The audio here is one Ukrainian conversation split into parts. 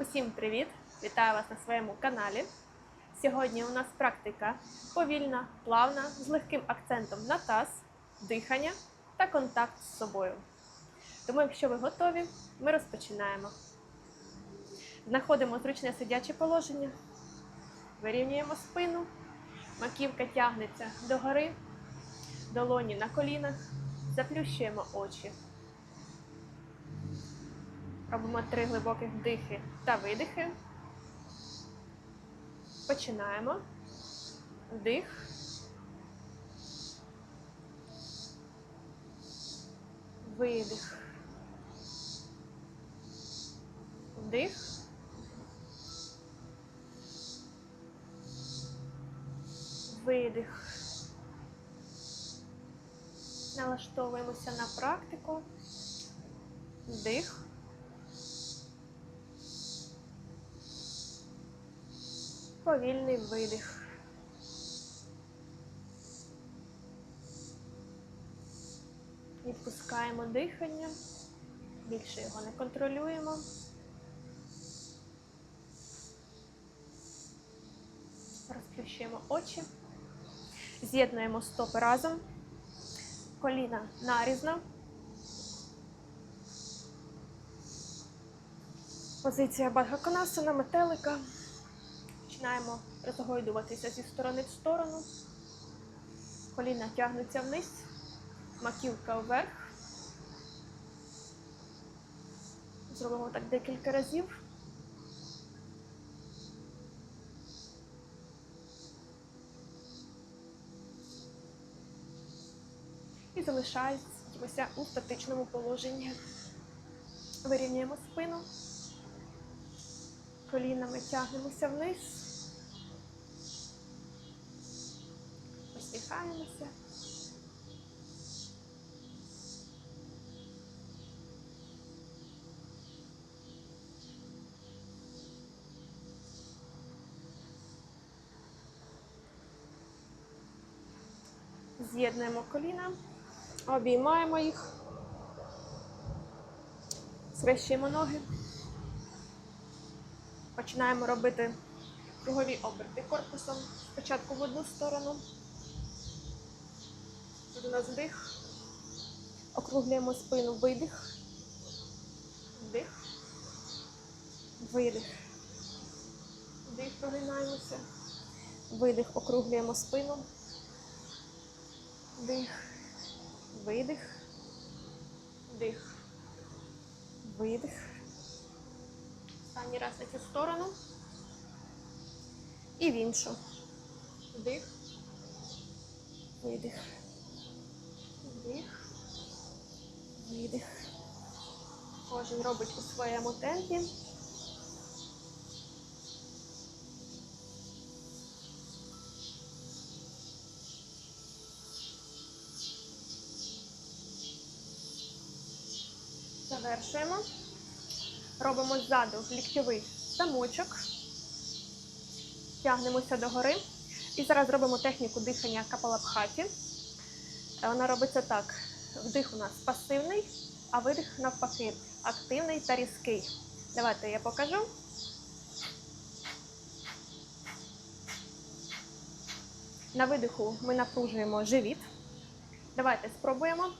Усім привіт! Вітаю вас на своєму каналі. Сьогодні у нас практика повільна, плавна, з легким акцентом на таз, дихання та контакт з собою. Тому, якщо ви готові, ми розпочинаємо. Знаходимо зручне сидяче положення, вирівнюємо спину, маківка тягнеться догори, долоні на колінах, заплющуємо очі. Робимо три глибоких вдихи та видихи. Починаємо. Вдих. Видих. Вдих. Видих. Налаштовуємося на практику. Вдих. Повільний видих. Відпускаємо дихання, більше його не контролюємо. Розплющуємо очі, з'єднуємо стопи разом, коліна нарізно. Позиція Бадгаконасана, метелика. Починаємо розгойдуватися зі сторони в сторону. Коліна тягнуться вниз, маківка вверх. Зробимо так декілька разів. І залишаємося у статичному положенні. Вирівнюємо спину. Колінами тягнемося вниз. Посміхаємося. З'єднуємо коліна, обіймаємо їх, схрещуємо ноги. Починаємо робити кругові оберти корпусом. Спочатку в одну сторону. Нас вдих. Округлюємо спину, видих. Вдих. Видих. Вдих, прогинаємося. Видих, округлюємо спину. Вдих. Видих. Вдих. Видих. Останній раз на цю сторону. І в іншу. Вдих. Видих. Вдих. Видих. Кожен робить у своєму темпі. Завершуємо. Робимо ззаду ліктьовий замочок. Тягнемося догори. І зараз робимо техніку дихання капалабхаті. Вона робиться так. Вдих у нас пасивний, а видих навпаки активний та різкий. Давайте я покажу. На видиху ми напружуємо живіт. Давайте спробуємо.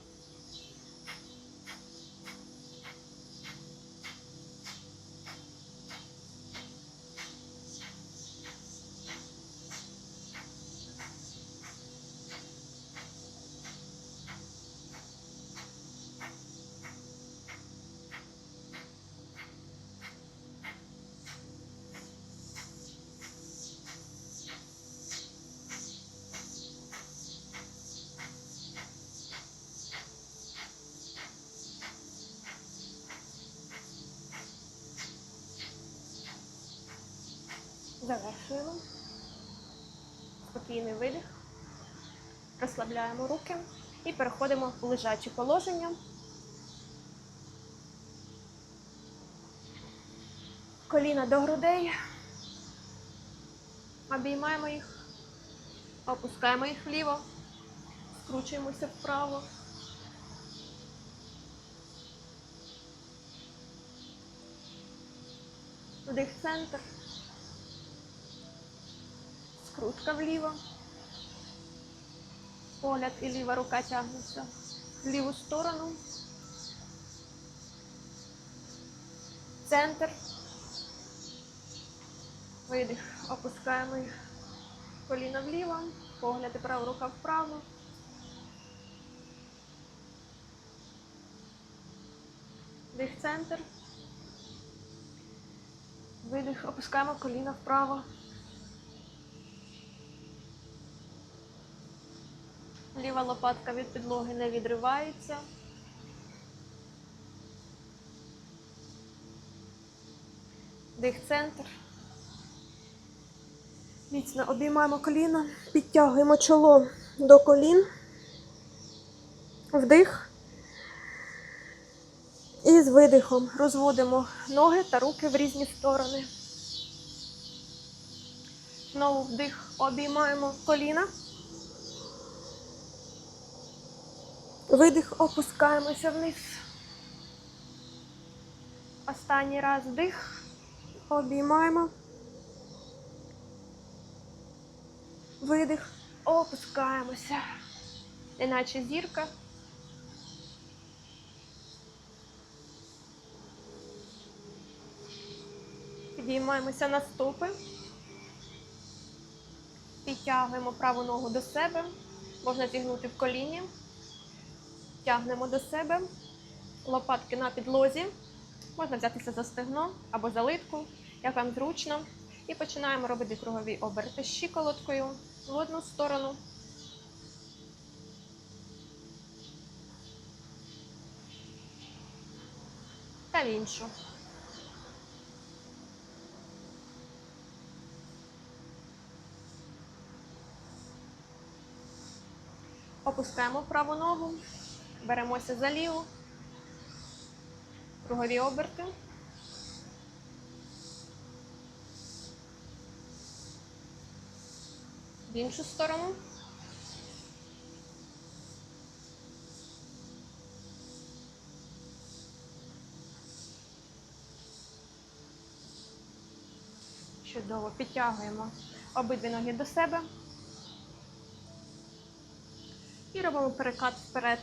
Завершуємо. Спокійний видих. Розслабляємо руки і переходимо в лежаче положення. Коліна до грудей. Обіймаємо їх, опускаємо їх вліво, скручуємося вправо. Вдих центр. Скрутка вліво. Погляд і ліва рука тягнеться в ліву сторону. Центр. Видих. Опускаємо їх. Коліна вліво. Погляд і права рука вправо. Вдих центр. Видих. Опускаємо коліна вправо. Ліва лопатка від підлоги не відривається. Дих центр. Міцно обіймаємо коліна, підтягуємо чоло до колін. Вдих. І з видихом розводимо ноги та руки в різні сторони. Знову вдих, обіймаємо коліна. Видих, опускаємося вниз. Останній раз вдих. Обіймаємо. Видих, опускаємося. Іначе зірка. Підіймаємося на стопи. Підтягуємо праву ногу до себе. Можна зігнути в коліні. Тягнемо до себе. Лопатки на підлозі. Можна взятися за стегно або за литку, як вам зручно. І починаємо робити кругові оберти щиколоткою в одну сторону. Та в іншу. Опускаємо праву ногу, беремося за ліву, кругові оберти. В іншу сторону. Чудово, підтягуємо обидві ноги до себе. І робимо перекат вперед.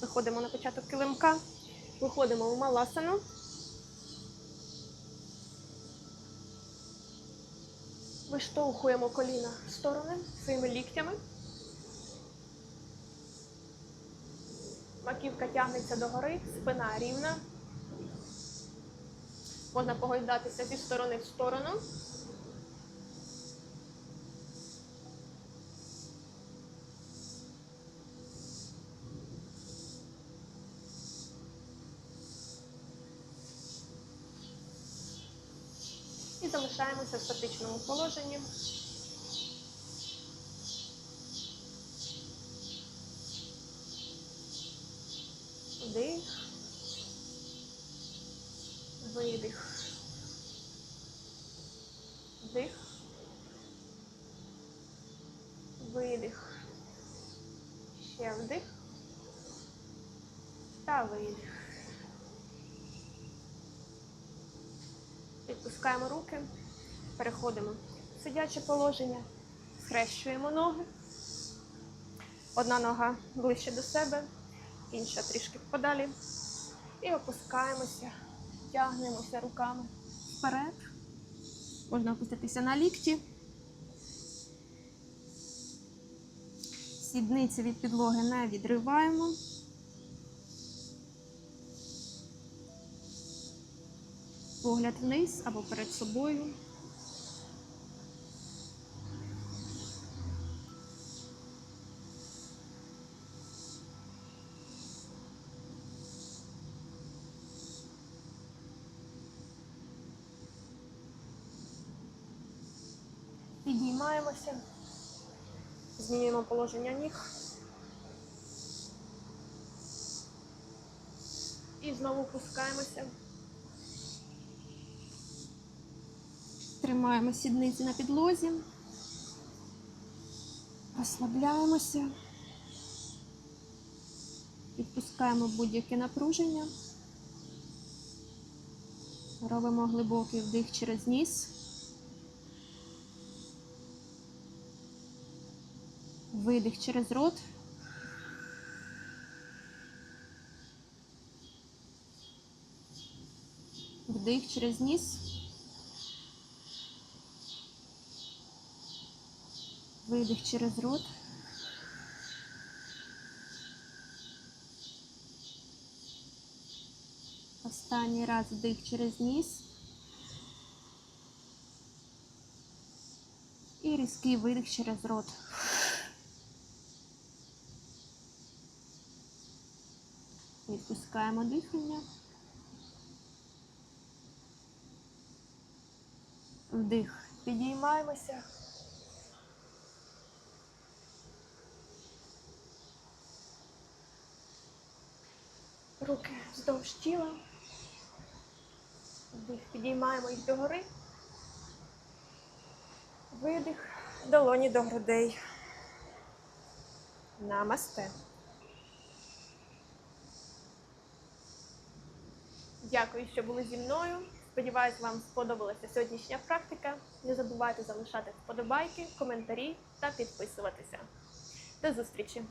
Виходимо на початок килимка, виходимо в маласану. Виштовхуємо коліна в сторони своїми ліктями. Маківка тягнеться догори, спина рівна. Можна погойдатися зі сторони в сторону. Залишаємося в статичному положенні. Вдих. Видих. Вдих. Видих. Ще вдих. Та видих. Відпускаємо руки, переходимо в сидяче положення, схрещуємо ноги. Одна нога ближче до себе, інша трішки подалі. І опускаємося, тягнемося руками вперед. Можна опуститися на лікті. Сідниці від підлоги не відриваємо. Погляд вниз або перед собою. Піднімаємося, змінюємо положення ніг. І знову опускаємося. Тримаємо сідниці на підлозі. Розслабляємося. Відпускаємо будь-яке напруження. Робимо глибокий вдих через ніс. Видих через рот. Вдих через ніс. Видих через рот. Останній раз вдих через ніс. І різкий видих через рот. Відпускаємо дихання. Вдих. Підіймаємося. Руки вздовж тіла. Вдих. Підіймаємо їх догори. Видих. Долоні до грудей. Намасте. Дякую, що були зі мною. Сподіваюсь, вам сподобалася сьогоднішня практика. Не забувайте залишати вподобайки, коментарі та підписуватися. До зустрічі!